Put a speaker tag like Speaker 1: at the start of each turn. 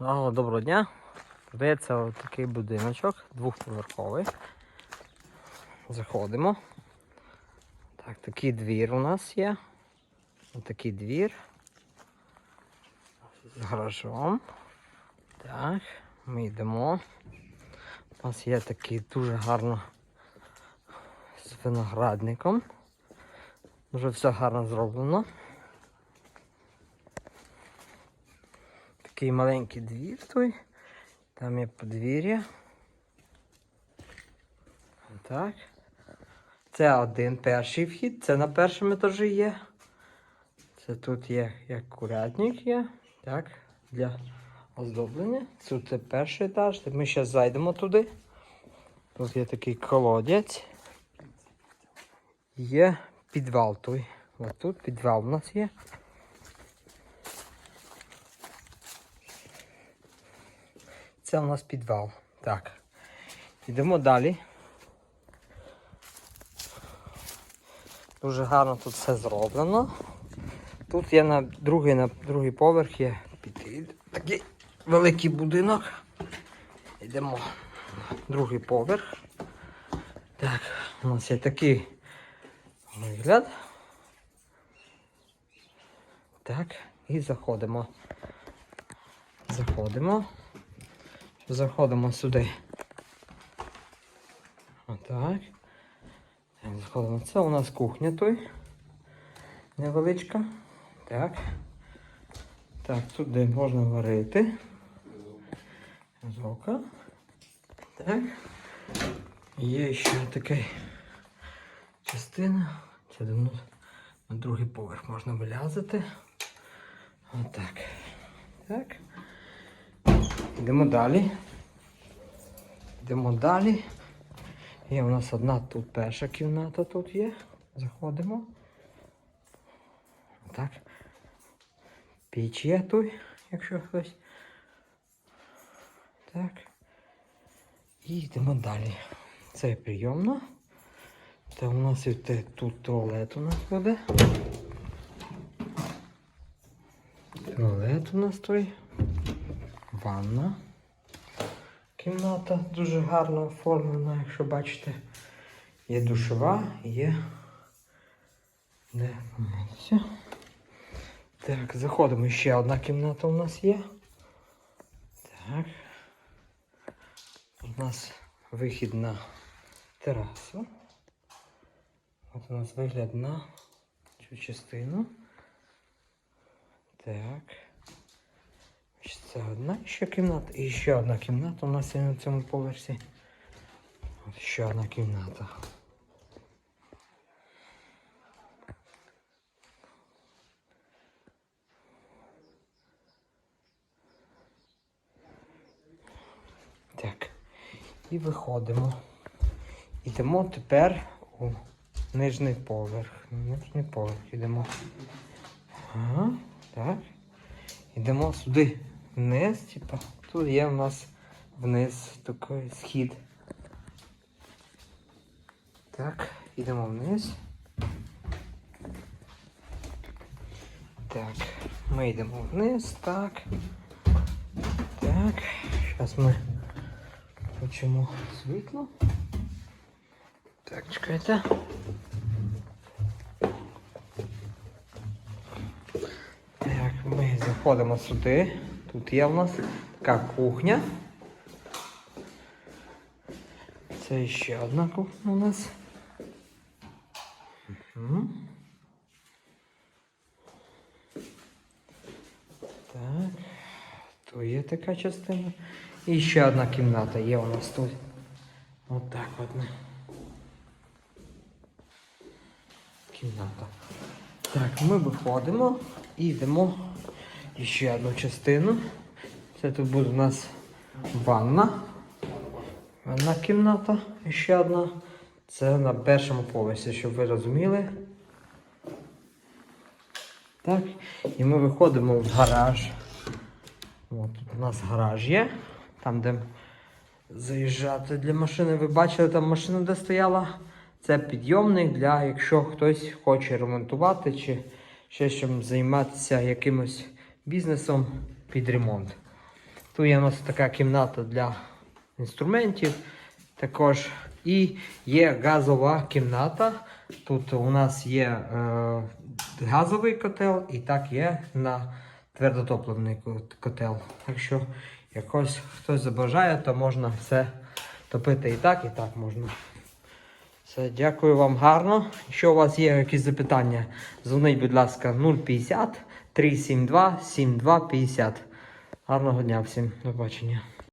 Speaker 1: Доброго дня. Продається такий будиночок, двохповерховий. Заходимо. Так, такий двір у нас є. Ось такий двір. З гаражом. Так, ми йдемо. У нас є такий дуже гарно з виноградником. Дуже все гарно зроблено. Такий маленький двір той. Там є подвір'я. Так. Це один перший вхід, це на першому етажі є. Це тут є як курятник є. Так, для оздоблення. Тут це перший етаж. Ми зараз зайдемо туди. Тут є такий колодязь. Є підвал той. Ось тут підвал у нас є. Це у нас підвал. Так. Йдемо далі. Дуже гарно тут все зроблено. Тут є на другий, на другий поверх є піти. Такий великий будинок. Йдемо на другий поверх. Так, у нас є такий вигляд. Так, і заходимо. Заходимо. Заходимо сюди. Отак. Заходимо. Це у нас кухня той. Невеличка. Так. Так, тут де можна варити. Зока. Так. Є ще така частина. Це давно на другий поверх можна вилязати. Отак. Так. Йдемо далі. Йдемо далі. Є у нас одна тут перша кімната тут є. Заходимо. Так. Піч є тут, якщо хтось. Так. І йдемо далі. Це прийомна. Та у нас і тут туалет у нас буде. Туалет у нас той. Ванна. Кімната дуже гарно оформлена, якщо бачите. Є душова, є. Де помитися. Так, заходимо. Ще одна кімната у нас є. Так. У нас вихід на терасу. От у нас вигляд на цю частину. Так. Це одна ще кімната і ще одна кімната у нас на цьому поверсі. От ще одна кімната. Так. І виходимо. Йдемо тепер у нижній поверх. Нижній поверх йдемо. Ага, так. Йдемо сюди вниз, типа. Тут є у нас вниз такий схід. Так, йдемо вниз. Так, ми йдемо вниз, так. Так, зараз ми включимо світло. Так, чекайте. Так, ми заходимо сюди. Тут є в нас така кухня. Це ще одна кухня у нас. Мгм. Так. Тут є така частина. І ще одна кімната є у нас тут. От так от. Кімната. Так, ми виходимо і йдемо ще одну частину. Це тут буде у нас ванна. Ванна кімната. І ще одна. Це на першому поверсі, щоб ви розуміли. Так. І ми виходимо в гараж. От тут у нас гараж є. Там, де заїжджати для машини. Ви бачили, там машина, де стояла. Це підйомник для, якщо хтось хоче ремонтувати чи ще чим займатися якимось бізнесом під ремонт. Тут є у нас така кімната для інструментів. Також і є газова кімната. Тут у нас є е, газовий котел і так є на твердотопливний кот- котел. Так що якось хтось забажає, то можна все топити і так, і так можна. Все, дякую вам гарно. Якщо у вас є якісь запитання, дзвоніть, будь ласка, 050 372 7250. Гарного дня всім. До побачення.